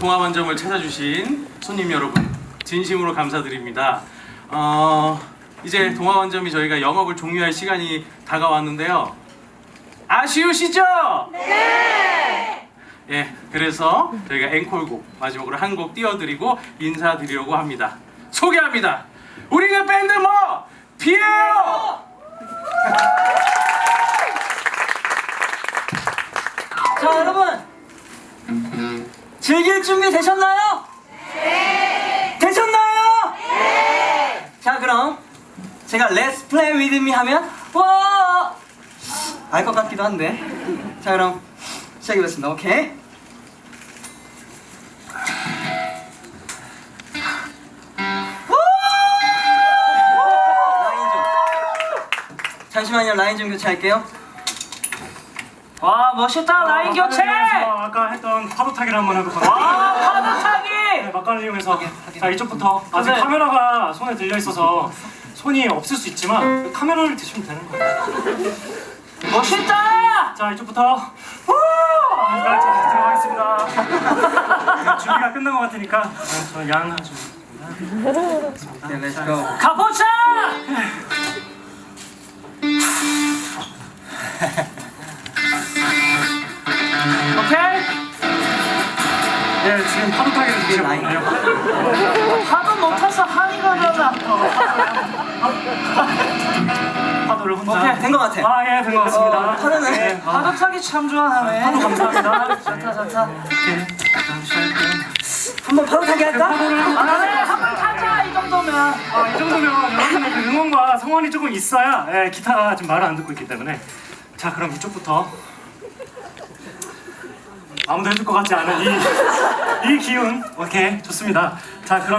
동화반점을 찾아주신 손님 여러분 진심으로 감사드립니다. 어, 이제 동화반점이 저희가 영업을 종료할 시간이 다가왔는데요. 아쉬우시죠? 네. 예, 그래서 저희가 앵콜곡 마지막으로 한 곡 띄워드리고 인사드리려고 합니다. 소개합니다. 우리가 밴드 뭐 비에요. 자 여러분 즐길 준비 되셨나요? 네. 되셨나요? 네 자 그럼 제가 Let's play with me 하면 와알 것 같기도 한데. 자 그럼 시작해보겠습니다. 오케이. 라인 좀. 잠시만요. 라인 좀 교체할게요 와 멋있다 라인 교체 아까 했던 파도 타기를 한번 해볼까요? 와 파도 타기 네, 막간을 이용해서 자 이쪽부터 아직 네. 카메라가 손에 들려 있어서 손이 없을 수 있지만 카메라를 드시면 되는 거예요. 멋있다 자 이쪽부터 후! 자, 자, 들어가겠습니다. 네, 준비가 끝난 것 같으니까 네, 저 양하죠. 네, 가보자 파도 타기를 드셔보네요. 파도 못 타서 한이 가잖아 파도를 혼자. 오케이 된 것 같아 아 예 된 것 같습니다. 어, 파도는 네, 아, 파도 타기 참 좋아하네 파도 감사합니다. 좋다 좋다 네, 다음 시작할게요. 한번 파도 타기 할까? 파도를 한번 아, 네, 한번 타자 이 정도면 아, 이 정도면 여러분의 그 응원과 성원이 조금 있어야 예, 기타가 지금 말을 안 듣고 있기 때문에 자 그럼 이쪽부터 아무도 해줄 것 같지 않은 이, 이 기운. 오케이 좋습니다. 자 그럼